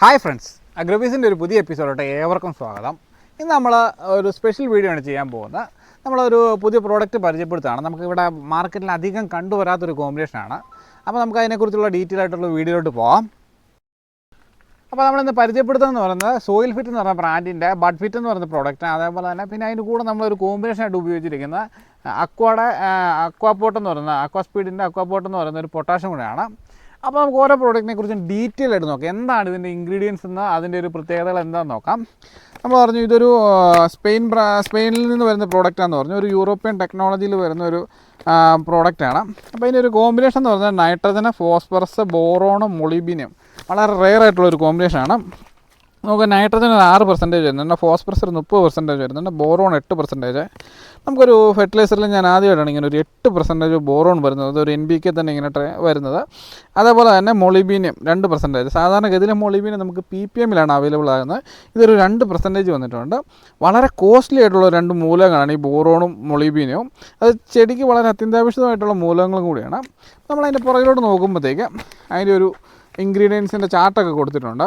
Hi friends അഗ്രബീസിന്റെ ഒരു പുതിയ എപ്പിസോഡോട്ട് ഏവർക്കും സ്വാഗതം. ഇന്ന് നമ്മൾ ഒരു സ്പെഷ്യൽ വീഡിയോ ആണ് ചെയ്യാൻ പോകുന്നത്. നമ്മളൊരു പുതിയ പ്രോഡക്റ്റ് പരിചയപ്പെടുത്തുകയാണ്. നമുക്കിവിടെ മാർക്കറ്റിൽ അധികം കണ്ടുവരാത്തൊരു കോമ്പിനേഷനാണ് അപ്പോൾ നമുക്ക് അതിനെക്കുറിച്ചുള്ള ഡീറ്റെയിൽ ആയിട്ടുള്ള വീഡിയോയിലോട്ട് പോകാം അപ്പോൾ നമ്മളിന്ന് പരിചയപ്പെടുത്തുന്നത് പറയുന്നത് സോയിൽ ഫിറ്റ് എന്ന് പറഞ്ഞ ബ്രാൻഡിന്റെ ബഡ് ഫിറ്റ് എന്ന് പറയുന്ന പ്രോഡക്റ്റ് അതേപോലെ തന്നെ പിന്നെ അതിന് കൂടെ നമ്മളൊരു കോമ്പിനേഷൻ ആയിട്ട് ഉപയോഗിച്ചിരിക്കുന്ന അക്വാടെ അക്വാപോട്ട് എന്ന് പറയുന്ന അക്വാ സ്പീഡിന്റെ അക്വാപോട്ട് എന്ന് പറയുന്ന ഒരു പൊട്ടാഷ്യം കൂടെയാണ്. അപ്പോൾ നമുക്ക് ഓരോ പ്രോഡക്റ്റിനെ കുറിച്ച് ഡീറ്റെയിൽ ആയിട്ട് നോക്കാം. എന്താണ് ഇതിന്റെ ഇൻഗ്രീഡിയൻസ് എന്ന് അതിന്റെ ഒരു പ്രത്യേകതകൾ എന്താണെന്ന് നോക്കാം. നമ്മൾ പറഞ്ഞു ഇതൊരു സ്പെയിൻ സ്പെയിനിൽ നിന്ന് വരുന്ന പ്രോഡക്റ്റാന്ന് പറഞ്ഞു. ഒരു യൂറോപ്യൻ ടെക്നോളജിയിൽ വരുന്ന ഒരു പ്രോഡക്റ്റാണ് അപ്പോൾ ഇതിന്റെ ഒരു കോമ്പിനേഷൻ എന്ന് പറഞ്ഞാൽ നൈട്രജന് ഫോസ്ഫറസ് ബോറോണും മൊളിബിനിയം വളരെ റെയർ ആയിട്ടുള്ള ഒരു കോമ്പിനേഷനാണ് നമുക്ക് നൈട്രജൻ ആറ് പെർസെന്റേജ് വരുന്നുണ്ട് ഫോസ്ഫറസ് മുപ്പത് പെർസെന്റേജ് വരുന്നുണ്ട് ബോറോൺ എട്ട് പെർസെന്റേജ് നമുക്കൊരു ഫെർട്ടിലൈസറിൽ ഞാൻ ആദ്യമായിട്ടാണ് ഇങ്ങനെ ഒരു എട്ട് പെർസെന്റേജ് ബോറോൺ വരുന്നത് അതൊരു എൻ ബി കെ തന്നെ ഇങ്ങനെ വരുന്നത്. അതേപോലെ തന്നെ മൊളിബീനിയം രണ്ട് പെർസെന്റേജ് സാധാരണഗതിയിൽ മൊളിബീനിയം നമുക്ക് പി പി എമ്മിലാണ് അവൈലബിൾ ആകുന്നത്. ഇതൊരു രണ്ട് പെർസെന്റേജ് വന്നിട്ടുണ്ട്. വളരെ കോസ്റ്റ്ലി ആയിട്ടുള്ള രണ്ട് മൂലകങ്ങളാണ് ഈ ബോറോണും മൊളിബീനിയവും അത് ചെടിക്ക് വളരെ അത്യന്താപേക്ഷിതമായിട്ടുള്ള മൂലകങ്ങളും കൂടിയാണ്. നമ്മളതിന്റെ പുറകിലോട്ട് നോക്കുമ്പോഴത്തേക്ക് അതിന്റെ ഒരു ഇൻഗ്രീഡിയൻസിന്റെ ചാർട്ടൊക്കെ കൊടുത്തിട്ടുണ്ട്.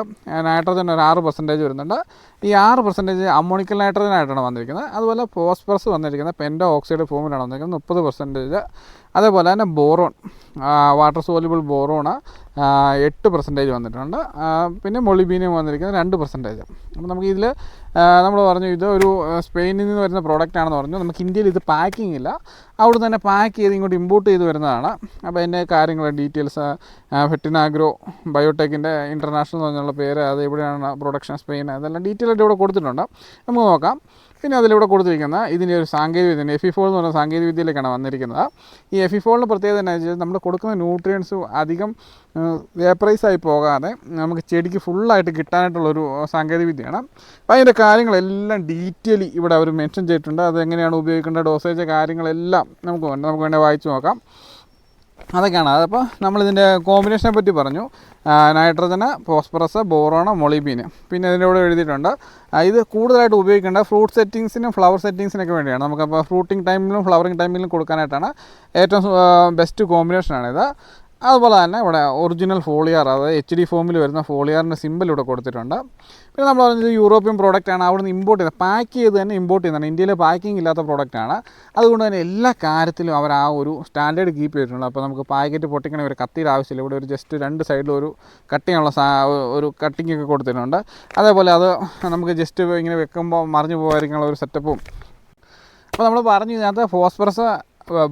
നൈട്രജൻ ഒരു ആറ് പെർസെന്റേജ് വരുന്നുണ്ട്. ഈ ആറ് പെർസെന്റേജ് അമോണിക്കൽ നൈട്രജൻ ആയിട്ടാണ് വന്നിരിക്കുന്നത്. അതുപോലെ ഫോസ്ഫറസ് വന്നിരിക്കുന്നത്. പെൻഡോ ഓക്സൈഡ് ഫോമിലാണ് വന്നിരിക്കുന്നത്. മുപ്പത് പെർസെന്റേജ് അതേപോലെ തന്നെ ബോറോൺ വാട്ടർ സോലിബിൾ ബോറോണ് എട്ട് പെർസെന്റേജ് വന്നിട്ടുണ്ട്. പിന്നെ മൊളിബീനിയം വന്നിരിക്കുന്നത് രണ്ട് പെർസെന്റേജ് അപ്പോൾ നമുക്ക് ഇതിൽ നമ്മൾ പറഞ്ഞു ഇത് ഒരു സ്പെയിനിൽ നിന്ന് വരുന്ന പ്രോഡക്റ്റ് ആണെന്ന് പറഞ്ഞു. നമുക്ക് ഇന്ത്യയിൽ ഇത് പാക്കിംഗ് ഇല്ല. അവിടെ തന്നെ പാക്ക് ചെയ്ത് ഇങ്ങോട്ട് ഇമ്പോർട്ട് ചെയ്ത് വരുന്നതാണ്. അപ്പോൾ അതിന്റെ കാര്യങ്ങൾ ഡീറ്റെയിൽസ് ഫെറ്റിനാഗ്രോ ബയോടെക്കിന്റെ ഇന്റർനാഷണൽ എന്ന് പറഞ്ഞുള്ള പേര് അത് എവിടെയാണ് പ്രൊഡക്ഷൻ സ്പെയിൻ അതെല്ലാം ഡീറ്റെയിൽ ആയിട്ട് ഇവിടെ കൊടുത്തിട്ടുണ്ട്. നമുക്ക് നോക്കാം. പിന്നെ അതിലൂടെ കൊടുത്തിരിക്കുന്ന ഇതിന്റെ ഒരു സാങ്കേതിക വിദ്യ എഫ് ഫോൾ എന്ന് പറയുന്ന സാങ്കേതിക വിദ്യയിലേക്കാണ് വന്നിരിക്കുന്നത്. ഈ എഫ് ഫോളിന് പ്രത്യേകത എന്താ വെച്ചാൽ നമ്മൾ കൊടുക്കുന്ന ന്യൂട്രിയൻസ് അധികം വേപ്പറൈസ് ആയി പോകാതെ നമുക്ക് ചെടിക്ക് ഫുള്ളായിട്ട് കിട്ടാനായിട്ടുള്ളൊരു സാങ്കേതിക വിദ്യയാണ്. അപ്പോൾ അതിന്റെ കാര്യങ്ങളെല്ലാം ഡീറ്റെയിൽ ഇവിടെ അവർ മെൻഷൻ ചെയ്തിട്ടുണ്ട്. അത് എങ്ങനെയാണ് ഉപയോഗിക്കേണ്ട ഡോസേജ് കാര്യങ്ങളെല്ലാം നമുക്ക് നമുക്ക് വേണ്ടി വായിച്ചു നോക്കാം. അതൊക്കെയാണ്. അതപ്പോൾ നമ്മളിതിന്റെ കോമ്പിനേഷനെ പറ്റി പറഞ്ഞു. നൈട്രജന് ഫോസ്ഫറസ് ബോറോണ് മൊളിബീന് പിന്നെ ഇതിന്റെ കൂടെ എഴുതിയിട്ടുണ്ട്. ഇത് കൂടുതലായിട്ട് ഉപയോഗിക്കേണ്ട ഫ്രൂട്ട് സെറ്റിങ്സിനും ഫ്ലവർ സെറ്റിങ്സിനൊക്കെ വേണ്ടിയാണ്. നമുക്കപ്പോൾ ഫ്രൂട്ടിംഗ് ടൈമിലും ഫ്ലവറിംഗ് ടൈമിലും കൊടുക്കാനായിട്ടാണ് ഏറ്റവും ബെസ്റ്റ് കോമ്പിനേഷനാണിത് അതുപോലെ തന്നെ ഇവിടെ ഒറിജിനൽ ഫോളിയാർ അതായത് എച്ച് ഡി ഫോമിൽ വരുന്ന ഫോളിയാറിന്റെ സിമ്പിൾ ഇവിടെ കൊടുത്തിട്ടുണ്ട്. പിന്നെ നമ്മൾ പറഞ്ഞത് യൂറോപ്യൻ പ്രോഡക്റ്റ് ആണ്. നിന്ന് ഇമ്പോർട്ട് ചെയ്ത പാക്ക് ചെയ്ത് തന്നെ ഇമ്പോർട്ട് ചെയ്യുന്നതാണ്. ഇന്ത്യയിലെ പാക്കിംഗ് ഇല്ലാത്ത പ്രോഡക്റ്റാണ് അതുകൊണ്ട് തന്നെ എല്ലാ കാര്യത്തിലും അവർ ആ ഒരു സ്റ്റാൻഡേർഡ് കീപ്പ് ചെയ്തിട്ടുണ്ട് അപ്പോൾ നമുക്ക് പാക്കറ്റ് പൊട്ടിക്കണ ഒരു കത്തിയുടെ ആവശ്യമില്ല. ഇവിടെ ഒരു ജസ്റ്റ് രണ്ട് സൈഡിൽ ഒരു കട്ടിങ്ങുള്ള ഒരു കട്ടിങ് ഒക്കെ കൊടുത്തിട്ടുണ്ട്. അതേപോലെ അത് നമുക്ക് ജസ്റ്റ് ഇങ്ങനെ വെക്കുമ്പോൾ മറിഞ്ഞു പോകാതിരിക്കാനുള്ള ഒരു സെറ്റപ്പും അപ്പോൾ നമ്മൾ പറഞ്ഞു ഇതിനകത്ത് ഫോസ്ഫറസ്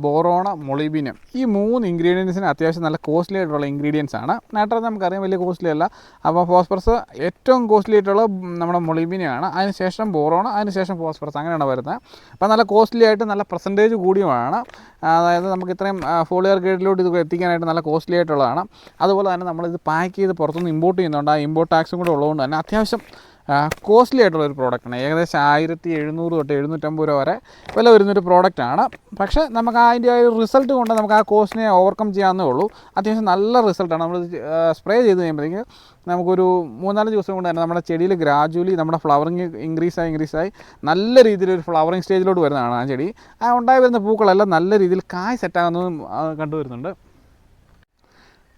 ബോറോണ മൊളിബിനം ഈ മൂന്ന് ഇൻഗ്രീഡിയൻസിന് അത്യാവശ്യം നല്ല കോസ്റ്റ്ലി ആയിട്ടുള്ള ഇൻഗ്രീഡിയൻസ് ആണ്. നൈട്രജൻ നമുക്കറിയാം വലിയ കോസ്റ്റ്ലി അല്ല. അപ്പോൾ ഫോസ്ഫറസ് ഏറ്റവും കോസ്റ്റ്ലി ആയിട്ടുള്ള നമ്മുടെ മൊളിബിനയാണ്. അതിനുശേഷം ബോറോണ അതിനുശേഷം ഫോസ്ഫറസ് അങ്ങനെയാണ് വരുന്നത്. അപ്പോൾ നല്ല കോസ്റ്റ്ലി ആയിട്ട് നല്ല പെർസെന്റേജ് കൂടിയുമാണ്. അതായത് നമുക്ക് ഇത്രയും ഫോളിയർ ഗ്രേഡിലോട്ട് ഇത് എത്തിക്കാനായിട്ട് നല്ല കോസ്റ്റ്ലി ആയിട്ടുള്ളതാണ്. അതുപോലെ തന്നെ നമ്മളിത് പാക്ക് ചെയ്ത് പുറത്തുനിന്ന് ഇമ്പോർട്ട് ചെയ്യുന്നുണ്ട്. ആ ഇമ്പോർട്ട് ടാക്സും കൂടെ ഉള്ളതുകൊണ്ട് തന്നെ അത്യാവശ്യം കോസ്റ്റ്ലി ആയിട്ടുള്ള ഒരു പ്രോഡക്റ്റാണ് ഏകദേശം ആയിരത്തി എഴുന്നൂറ് തൊട്ട് എഴുന്നൂറ്റമ്പത് രൂപ വരെ വില വരുന്നൊരു പ്രോഡക്റ്റാണ് പക്ഷേ നമുക്ക് അതിന്റെ ആ ഒരു റിസൾട്ട് കൊണ്ട് നമുക്ക് ആ കോസ്റ്റിനെ ഓവർകം ചെയ്യാവുന്നേ ഉള്ളൂ. അത്യാവശ്യം നല്ല റിസൾട്ടാണ് നമ്മൾ സ്പ്രേ ചെയ്ത് കഴിയുമ്പോഴത്തേക്ക് നമുക്കൊരു മൂന്നാൽ ദിവസം കൊണ്ട് തന്നെ നമ്മുടെ ചെടിയിൽ ഗ്രാജുവലി നമ്മുടെ ഫ്ലവറിങ് ഇൻക്രീസ് ആയി നല്ല രീതിയിൽ ഒരു ഫ്ലവറിങ് സ്റ്റേജിലോട്ട് വരുന്നതാണ് ആ ചെടി. ആ ഉണ്ടായി വരുന്ന പൂക്കളെല്ലാം നല്ല രീതിയിൽ കായ് സെറ്റാകുന്നതും കണ്ടുവരുന്നുണ്ട്.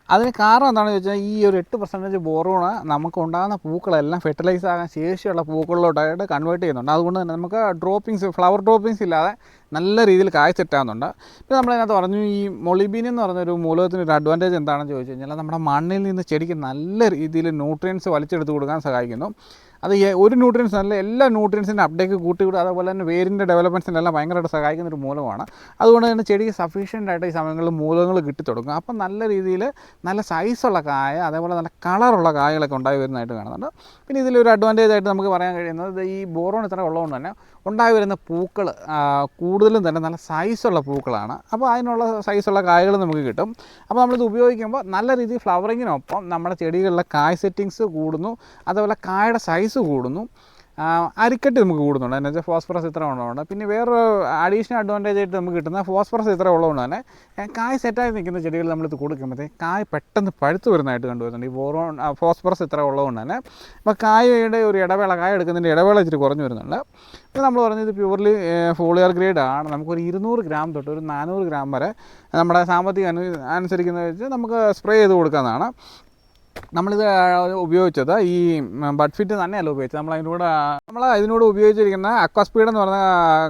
അതിന് കാരണം എന്താണെന്ന് ചോദിച്ചാൽ ഈ ഒരു എട്ട് പെർസെന്റേജ് ബോറോണ് നമുക്ക് ഉണ്ടാകുന്ന പൂക്കളെല്ലാം ഫെർട്ടിലൈസ് ആകാൻ ശേഷിയുള്ള പൂക്കളിലോട്ടായിട്ട് കൺവേർട്ട് ചെയ്യുന്നുണ്ട്. അതുകൊണ്ട് തന്നെ നമുക്ക് ഡ്രോപ്പിങ്സ് ഫ്ലവർ ഡ്രോപ്പിങ്സ് ഇല്ലാതെ നല്ല രീതിയിൽ കായ് സെറ്റാകുന്നുണ്ട് പിന്നെ നമ്മളതിനകത്ത് പറഞ്ഞു ഈ മൊളിബീൻ എന്ന് പറഞ്ഞൊരു മൂലകത്തിന് ഒരു അഡ്വാന്റേജ് എന്താണെന്ന് ചോദിച്ചു കഴിഞ്ഞാൽ നമ്മുടെ മണ്ണിൽ നിന്ന് ചെടിക്ക് നല്ല രീതിയിൽ ന്യൂട്രിയൻസ് വലിച്ചെടുത്ത് കൊടുക്കാൻ സഹായിക്കുന്നു. അത് ഒരു ന്യൂട്രിയൻസ് അല്ല എല്ലാ ന്യൂട്രിയൻസിന്റെ അപ്ഡേക്ക് കൂട്ടിവിടുക അതുപോലെ തന്നെ വേരിന്റെ ഡെവലപ്മെന്റ്സിനെല്ലാം ഭയങ്കരമായിട്ട് സഹായിക്കുന്ന ഒരു മൂലമാണ്. അതുകൊണ്ട് തന്നെ ചെടിക്ക് സഫീഷ്യന്റ് ആയിട്ട് ഈ സമയങ്ങളിൽ മൂലകങ്ങൾ കിട്ടിത്തുടങ്ങും അപ്പം നല്ല രീതിയിൽ നല്ല സൈസുള്ള കായ അതേപോലെ നല്ല കളറുള്ള കായകളൊക്കെ ഉണ്ടായി വരുന്നതായിട്ട് കാണുന്നുണ്ട്. പിന്നെ ഇതിലൊരു അഡ്വാന്റേജ് ആയിട്ട് നമുക്ക് പറയാൻ കഴിയുന്നത് ഈ ബോറോൺ ഇത്ര ഉള്ളതുകൊണ്ട് തന്നെ ഉണ്ടായി വരുന്ന പൂക്കൾ കൂടുതലും തന്നെ നല്ല സൈസുള്ള പൂക്കളാണ്. അപ്പോൾ അതിനുള്ള സൈസുള്ള കായകൾ നമുക്ക് കിട്ടും. അപ്പോൾ നമ്മളിത് ഉപയോഗിക്കുമ്പോൾ നല്ല രീതിയിൽ ഫ്ലവറിങ്ങിനൊപ്പം നമ്മുടെ ചെടികളിലെ കായ് സെറ്റിങ്സ് കൂടുന്നു. അതേപോലെ കായയുടെ സൈസ് കൂടുന്നു. അരിക്കട്ടി നമുക്ക് കൂടുന്നുണ്ട്. എന്ന് വെച്ചാൽ ഫോസ്ഫറസ് ഇത്ര ഉള്ളതുകൊണ്ട്. പിന്നെ വേറൊരു അഡീഷണൽ അഡ്വാന്റേജ് ആയിട്ട് നമുക്ക് കിട്ടുന്ന ഫോസ്ഫറസ് ഇത്ര ഉള്ളതുകൊണ്ട് തന്നെ കായ് സെറ്റായി നിൽക്കുന്ന ചെടികൾ ഇത് കൊടുക്കുമ്പോഴത്തേക്ക് കായ് പെട്ടെന്ന് പഴുത്ത് വരുന്നതായിട്ട് കണ്ടുവരുന്നുണ്ട്. ഈ ബോറോൺ ഫോസ്ഫറസ് ഇത്ര ഉള്ളതുകൊണ്ട് തന്നെ അപ്പോൾ കായയുടെ ഒരു ഇടവേള കായ എടുക്കുന്നതിന്റെ ഇടവേള ഇച്ചിരി കുറഞ്ഞു വരുന്നുണ്ട്. ഇപ്പോൾ നമ്മൾ പറഞ്ഞത് പ്യൂർലി ഫോളിയർ ഗ്രേഡ് ആണ്. നമുക്കൊരു ഇരുന്നൂറ് ഗ്രാം തൊട്ട് ഒരു നാനൂറ് ഗ്രാം വരെ നമ്മുടെ സാമ്പത്തിക അനു അനുസരിക്കുന്ന വെച്ച് നമുക്ക് സ്പ്രേ ചെയ്ത് കൊടുക്കാവുന്നതാണ്. നമ്മളിത് ഉപയോഗിച്ചത് ഈ ബഡ് ഫിറ്റ് തന്നെയല്ല ഉപയോഗിച്ചത്. നമ്മൾ അതിനൂടെ നമ്മൾ ഇതിനോട് ഉപയോഗിച്ചിരിക്കുന്ന അക്വാസ്പീഡ് എന്ന് പറഞ്ഞ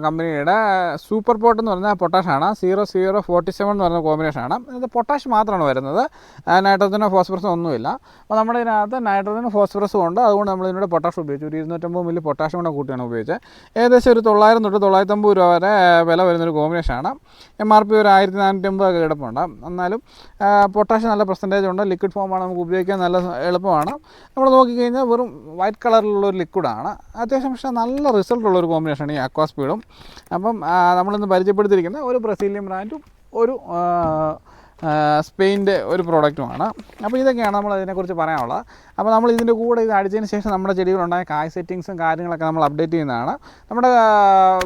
കമ്പനിയുടെ സൂപ്പർ പോട്ട് എന്ന് പറഞ്ഞ പൊട്ടാഷാണ് സീറോ സീറോ ഫോർട്ടി സെവൻ എന്ന് പറഞ്ഞ കോമ്പിനേഷനാണ് ഇത് പൊട്ടാഷ് മാത്രമാണ് വരുന്നത്. നൈട്രജനോ ഫോസ്ഫറസോ ഒന്നുമില്ല. അപ്പോൾ നമ്മുടെ ഇതിനകത്ത് നൈട്രജനും ഫോസ്ഫറസും ഉണ്ട്. അതുകൊണ്ട് നമ്മൾ ഇതിനോട് പൊട്ടാഷ് ഉപയോഗിച്ചു. ഒരു ഇരുന്നൂറ്റമ്പത് മില്ലി പൊട്ടാഷും കൂടെ കൂട്ടിയാണ് ഉപയോഗിച്ചത്. ഏകദേശം ഒരു തൊള്ളായിരം തൊട്ട് തൊള്ളായിരത്തമ്പത് രൂപ വരെ വില വരുന്നൊരു കോമ്പിനേഷനാണ് എം ആർ പി ഒരു ആയിരത്തി നാനൂറ്റമ്പത് കിടപ്പുണ്ട്. എന്നാലും പൊട്ടാഷ് നല്ല പെർസെന്റേജ് ഉണ്ട്. ലിക്വിഡ് ഫോമാണ് നമുക്ക് ഉപയോഗിക്കാൻ നല്ല എളുപ്പമാണ്. നമ്മൾ നോക്കിക്കഴിഞ്ഞാൽ വെറും വൈറ്റ് കളറിലുള്ള ഒരു ലിക്വിഡാണ് അത്യാവശ്യം പക്ഷേ നല്ല റിസൾട്ട് ഉള്ള ഒരു കോമ്പിനേഷനാണ് ഈ അക്വാസ്പീഡും അപ്പം നമ്മളിന്ന് പരിചയപ്പെടുത്തിയിരിക്കുന്ന ഒരു ബ്രസീലിയൻ ബ്രാൻഡും ഒരു സ്പെയിന്റെ ഒരു പ്രോഡക്റ്റുമാണ് അപ്പോൾ ഇതൊക്കെയാണ് നമ്മൾ അതിനെക്കുറിച്ച് പറയാനുള്ളത്. അപ്പോൾ നമ്മൾ ഇതിന്റെ കൂടെ ഇത് അടിച്ചതിന് ശേഷം നമ്മുടെ ചെടികളുണ്ടായ കായ് സെറ്റിങ്സും കാര്യങ്ങളൊക്കെ നമ്മൾ അപ്ഡേറ്റ് ചെയ്യുന്നതാണ്. നമ്മുടെ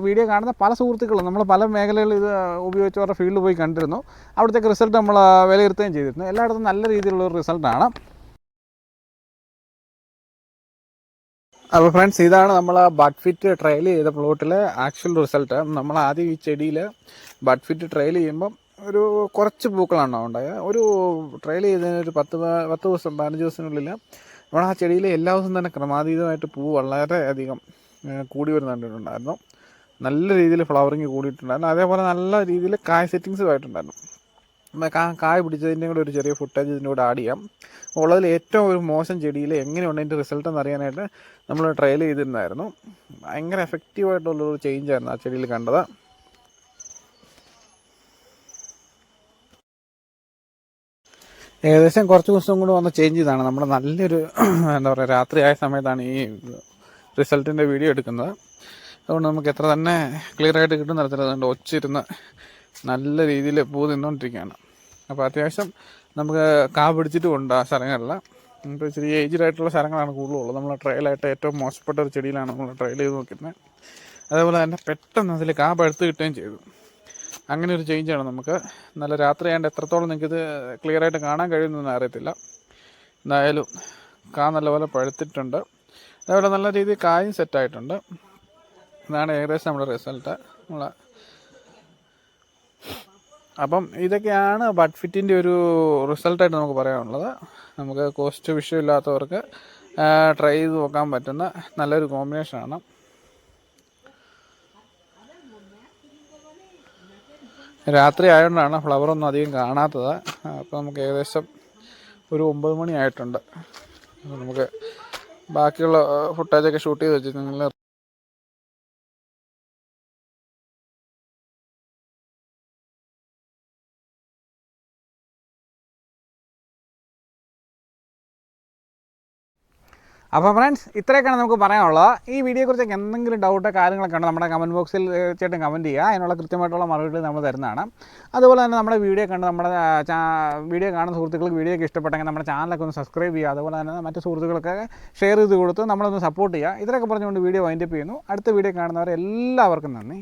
വീഡിയോ കാണുന്ന പല സുഹൃത്തുക്കളും നമ്മൾ പല മേഖലകളിൽ ഇത് ഉപയോഗിച്ചവരുടെ ഫീൽഡിൽ പോയി കണ്ടിരുന്നു. അവിടുത്തെ റിസൾട്ട് നമ്മൾ വിലയിരുത്തുകയും ചെയ്തിരുന്നു. എല്ലായിടത്തും നല്ല രീതിയിലുള്ള റിസൾട്ടാണ് അപ്പോൾ ഫ്രണ്ട്സ് ഇതാണ് നമ്മൾ ബഡ് ഫിറ്റ് ട്രയൽ ചെയ്ത പ്ലോട്ടിലെ ആക്ച്വൽ റിസൾട്ട് നമ്മൾ ആദ്യം ഈ ചെടിയിൽ ബഡ് ഫിറ്റ് ട്രയൽ ചെയ്യുമ്പം ഒരു കുറച്ച് പൂക്കളാണ് ഉണ്ടായത് ഒരു ട്രയൽ ചെയ്തതിന് ഒരു പത്ത് പത്ത് ദിവസം പതിനഞ്ച് ദിവസത്തിനുള്ളിൽ നമ്മൾ ആ ചെടിയിൽ എല്ലാ ദിവസവും തന്നെ ക്രമാതീതമായിട്ട് പൂ വളരെ അധികം കൂടി വരുന്ന കണ്ടിട്ടുണ്ടായിരുന്നു നല്ല രീതിയിൽ ഫ്ലവറിങ് കൂടിയിട്ടുണ്ടായിരുന്നു. അതേപോലെ നല്ല രീതിയിൽ കായ സെറ്റിങ്സും ആയിട്ടുണ്ടായിരുന്നു. കായ പിടിച്ചതിന്റെ കൂടെ ഒരു ചെറിയ ഫുട്ടേജ് ഇതിന്റെ കൂടെ ആഡ് ചെയ്യാം. ഉള്ളതിൽ ഏറ്റവും ഒരു മോശം ചെടിയിൽ എങ്ങനെയുണ്ട് അതിന്റെ റിസൾട്ട് എന്ന് അറിയാനായിട്ട് നമ്മൾ ട്രയൽ ചെയ്തിരുന്നായിരുന്നു. ഭയങ്കര എഫക്റ്റീവായിട്ടുള്ളൊരു ചേഞ്ച് ആയിരുന്നു ആ ചെടിയിൽ കണ്ടത്. ഏകദേശം കുറച്ച് ദിവസം കൂടെ വന്ന ചേഞ്ച് ചെയ്താണ് നമ്മൾ നല്ലൊരു എന്താ പറയുക രാത്രി ആയ സമയത്താണ് ഈ റിസൾട്ടിന്റെ വീഡിയോ എടുക്കുന്നത്. അതുകൊണ്ട് നമുക്ക് എത്ര തന്നെ ക്ലിയർ ആയിട്ട് കിട്ടുന്ന തരത്തിൽ അതുകൊണ്ട് ഒച്ചിരുന്ന് നല്ല രീതിയിൽ പൂ നിന്നുകൊണ്ടിരിക്കുകയാണ് അപ്പോൾ അത്യാവശ്യം നമുക്ക് കാ പിടിച്ചിട്ട് കൊണ്ട് ആ സ്ഥലങ്ങളിൽ ഇപ്പോൾ ഇച്ചിരി ഏജ്ഡ് ആയിട്ടുള്ള സ്ഥലങ്ങളാണ് കൂടുതലുള്ളത്. നമ്മൾ ട്രയലായിട്ട് ഏറ്റവും മോശപ്പെട്ട ഒരു ചെടിയിലാണ് നമ്മൾ ട്രയൽ ചെയ്ത് നോക്കുന്നത് അതേപോലെ തന്നെ പെട്ടെന്ന് അതിൽ കാ പഴുത്ത് കിട്ടുകയും ചെയ്തു. അങ്ങനെ ഒരു ചേഞ്ചാണ് നമുക്ക്. നല്ല രാത്രി ആയതുകൊണ്ട് എത്രത്തോളം നിങ്ങൾക്കിത് ക്ലിയർ ആയിട്ട് കാണാൻ കഴിയുന്നതെന്ന് അറിയത്തില്ല. എന്തായാലും കാ നല്ലപോലെ പഴുത്തിട്ടുണ്ട്. അതേപോലെ നല്ല രീതിയിൽ കായും സെറ്റായിട്ടുണ്ട് ഇതാണ് ഏകദേശം നമ്മുടെ റിസൾട്ട് നമ്മളെ അപ്പം ഇതൊക്കെയാണ് ബഡ് ഫിറ്റിന്റെ ഒരു റിസൾട്ടായിട്ട് നമുക്ക് പറയാനുള്ളത്. നമുക്ക് കോസ്റ്റ് വിഷയം ഇല്ലാത്തവർക്ക് ട്രൈ ചെയ്ത് നോക്കാൻ പറ്റുന്ന നല്ലൊരു കോമ്പിനേഷനാണ് രാത്രി ആയതുകൊണ്ടാണ് ഫ്ലവറൊന്നും അധികം കാണാത്തത്. അപ്പോൾ നമുക്ക് ഏകദേശം ഒരു ഒമ്പത് മണിയായിട്ടുണ്ട് നമുക്ക് ബാക്കിയുള്ള ഫുട്ടേജൊക്കെ ഷൂട്ട് ചെയ്ത് വെച്ചിട്ടുണ്ടെങ്കിൽ അപ്പോൾ ഫ്രണ്ട്സ് ഇത്രയൊക്കെയാണ് നമുക്ക് പറയാനുള്ളത്. ഈ വീഡിയോയെക്കുറിച്ച് എന്തെങ്കിലും ഡൗട്ടോ കാര്യങ്ങളൊക്കെ ഉണ്ടോ നമ്മുടെ കമന്റ് ബോക്സിൽ തീർച്ചയായിട്ടും കമന്റ് ചെയ്യുക. അതിനുള്ള കൃത്യമായിട്ടുള്ള മറുപടി നമ്മൾ തരുന്നതാണ്. അതുപോലെ തന്നെ നമ്മുടെ വീഡിയോ കണ്ട് നമ്മുടെ വീഡിയോ കാണുന്ന സുഹൃത്തുക്കൾക്ക് വീഡിയോ ഒക്കെ ഇഷ്ടപ്പെട്ടെങ്കിൽ നമ്മുടെ ചാനലൊക്കെ ഒന്ന് സബ്സ്ക്രൈബ് ചെയ്യുക. അതുപോലെ തന്നെ മറ്റു സുഹൃത്തുക്കൾക്കൊക്കെ ഷെയർ ചെയ്ത് കൊടുത്ത് നമ്മളൊന്ന് സപ്പോർട്ട് ചെയ്യുക. ഇത്രയൊക്കെ പറഞ്ഞുകൊണ്ട് വീഡിയോ വൈൻഡപ്പ് ചെയ്യുന്നു. അടുത്ത വീഡിയോ കാണുന്നവരെ എല്ലാവർക്കും നന്ദി.